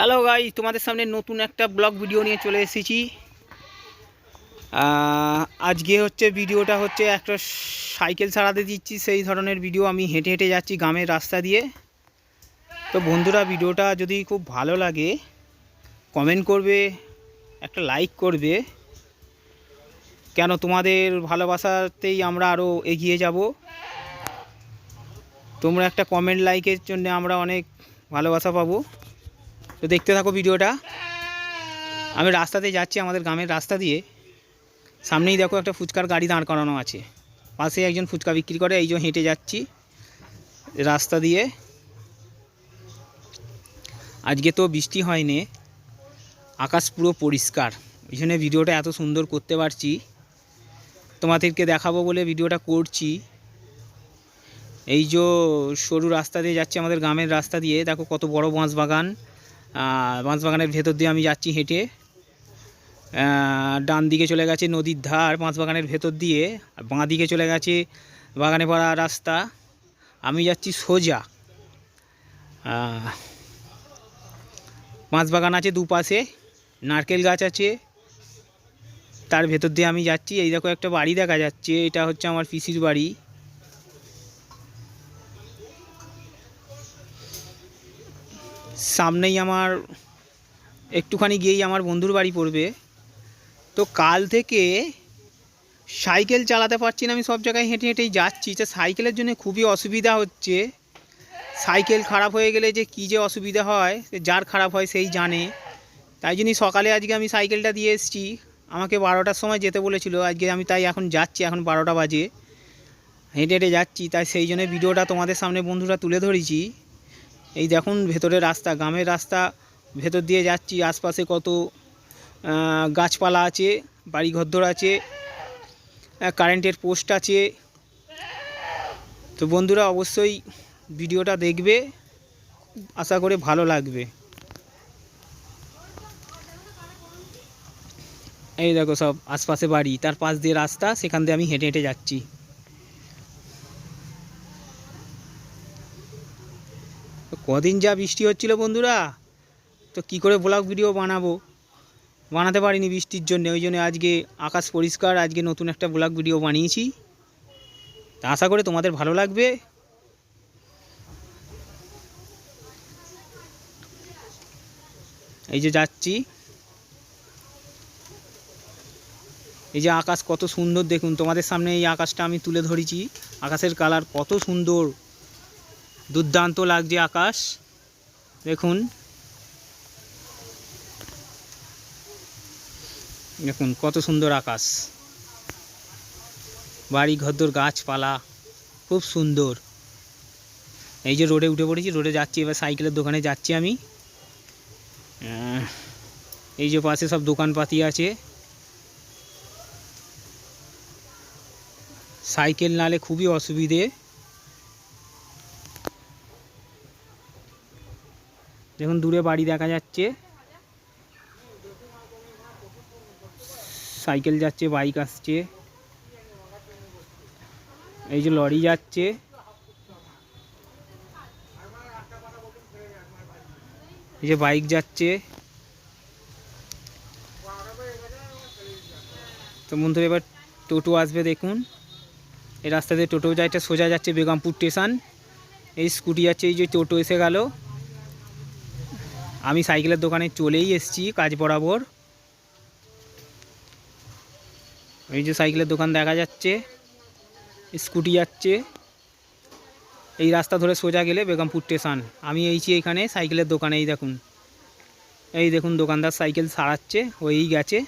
Hello guy তোমাদের সামনে নতুন একটা ব্লগ ভিডিও নিয়ে চলে এসেছি। আজকে হচ্ছে ভিডিওটা হচ্ছে একটা সাইকেল সারাতে দিচ্ছি, সেই ধরনের ভিডিও আমি হেঁটে হেঁটে যাচ্ছি গ্রামের রাস্তা দিয়ে। তো বন্ধুরা ভিডিওটা যদি খুব ভালো লাগে কমেন্ট করবে, একটা লাইক করবে। কেন তোমাদের ভালোবাসাতেই আমরা আরও এগিয়ে যাব। তোমরা একটা কমেন্ট লাইকের জন্য আমরা অনেক ভালোবাসা পাবো। তো দেখতে থাকো ভিডিওটা। আমি রাস্তাতে যাচ্ছি, আমাদের গ্রামের রাস্তা দিয়ে। সামনেই দেখো একটা ফুচকার গাড়ি দাঁড় করানো আছে। পাশে একজন ফুচকা বিক্রি করে, এই যে হেঁটে যাচ্ছি রাস্তা দিয়ে। আজকে তো বৃষ্টি হয়নি, আকাশ পুরো পরিষ্কার। ওই জন্য ভিডিওটা এত সুন্দর করতে পারছি। তোমাদেরকে দেখাবো বলে ভিডিওটা করছি। এই যে সরু রাস্তা দিয়ে যাচ্ছি, আমাদের গ্রামের রাস্তা দিয়ে। দেখো কত বড় বাঁশ বাগান বাঁশ বাগানের ভেতর দিয়ে আমি যাচ্ছি হেঁটে। ডান দিকে চলে গেছে নদীর ধার বাঁশ বাগানের ভেতর দিয়ে আর বাঁ দিকে চলে গেছে বাগানে পড়া রাস্তা। আমি যাচ্ছি সোজা। আহ, বাঁশ বাগান আছে দুপাশে নারকেল গাছ আছে। তার ভেতর দিয়ে আমি যাচ্ছি। এই দেখো একটা বাড়ি দেখা যাচ্ছে। এটা হচ্ছে আমার পিসির বাড়ি। সামনেই আমার, একটুখানি গিয়েই আমার বন্ধুর বাড়ি পড়বে। তো কাল থেকে সাইকেল চালাতে পারছি না, আমি সব জায়গায় হেঁটে হেঁটেই যাচ্ছি। তো সাইকেলের জন্য খুবই অসুবিধা হচ্ছে। সাইকেল খারাপ হয়ে গেলে যে কী যে অসুবিধা হয় যার খারাপ হয় সেই জানে। তাই জন্যই সকালে আজকে আমি সাইকেলটা দিয়ে এসেছি। আমাকে বারোটার সময় যেতে বলেছিল, আজকে আমি তাই এখন যাচ্ছি, এখন বারোটা বাজে। হেঁটে হেঁটে যাচ্ছি, তাই সেই জন্য ভিডিওটা তোমাদের সামনে বন্ধুরা তুলে ধরেছি। এই দেখুন ভেতরে রাস্তা, গ্রামের রাস্তা, ভেতর দিয়ে যাচ্ছি, আশপাশে কত গাছপালা আছে বাড়ি ঘরদোর আছে কারেন্টের পোস্ট আছে। তো বন্ধুরা অবশ্যই ভিডিওটা দেখবে, আশা করে ভালো লাগবে। এই দেখো সব আশপাশে বাড়ি, তার পাশ দিয়ে রাস্তা, সেখান দিয়ে আমি হেঁটে হেঁটে যাচ্ছি। তো কদিন যা বৃষ্টি হচ্ছিল বন্ধুরা, তো কি করে ব্লগ ভিডিও বানাবো? বানাতে পারিনি বৃষ্টির জন্য, ওই জন্য আজকে আকাশ পরিষ্কার, আজকে নতুন একটা ব্লগ ভিডিও বানিয়েছি। তা আশা করে তোমাদের ভালো লাগবে। এই যে যাচ্ছি। এই যে আকাশ কত সুন্দর দেখুন, তোমাদের সামনে এই আকাশটা আমি তুলে ধরেছি। আকাশের কালার কত সুন্দর। দুর্দান্ত লাগছে আকাশ। দেখুন। দেখুন, কত সুন্দর আকাশ। বাড়ি, ঘরদোর, গাছপালা, খুব সুন্দর। এই যে রোডে উঠে পড়েছি, রোডে যাচ্ছি, এবার সাইকেলের দোকানে যাচ্ছি আমি। এই যে পাশে সব দোকানপাতি আছে। সাইকেল নালে খুবই অসুবিধে। দেখুন দূরে বাড়ি দেখা যাচ্ছে। সাইকেল যাচ্ছে, বাইক আসছে। এই যে লরি যাচ্ছে। এই যে বাইক যাচ্ছে। তো বন্ধু এবার টোটো আসবে দেখুন। এই রাস্তা দিয়ে টোটো এটা সোজা যাচ্ছে বেগমপুর স্টেশন। এই স্কুটি যাচ্ছে, এই যে টোটো এসে গেল। আমি সাইকেলের দোকানে চলেই এসছি, কাজ বরাবর। এই যে সাইকেলের দোকান দেখা যাচ্ছে, স্কুটি যাচ্ছে। এই রাস্তা ধরে সোজা গেলে বেগমপুর স্টেশন। আমি এইছি এখানে সাইকেলের দোকানেই দেখুন। এই দেখুন দোকানদার সাইকেল সারাচ্ছে, হয়েই গেছে।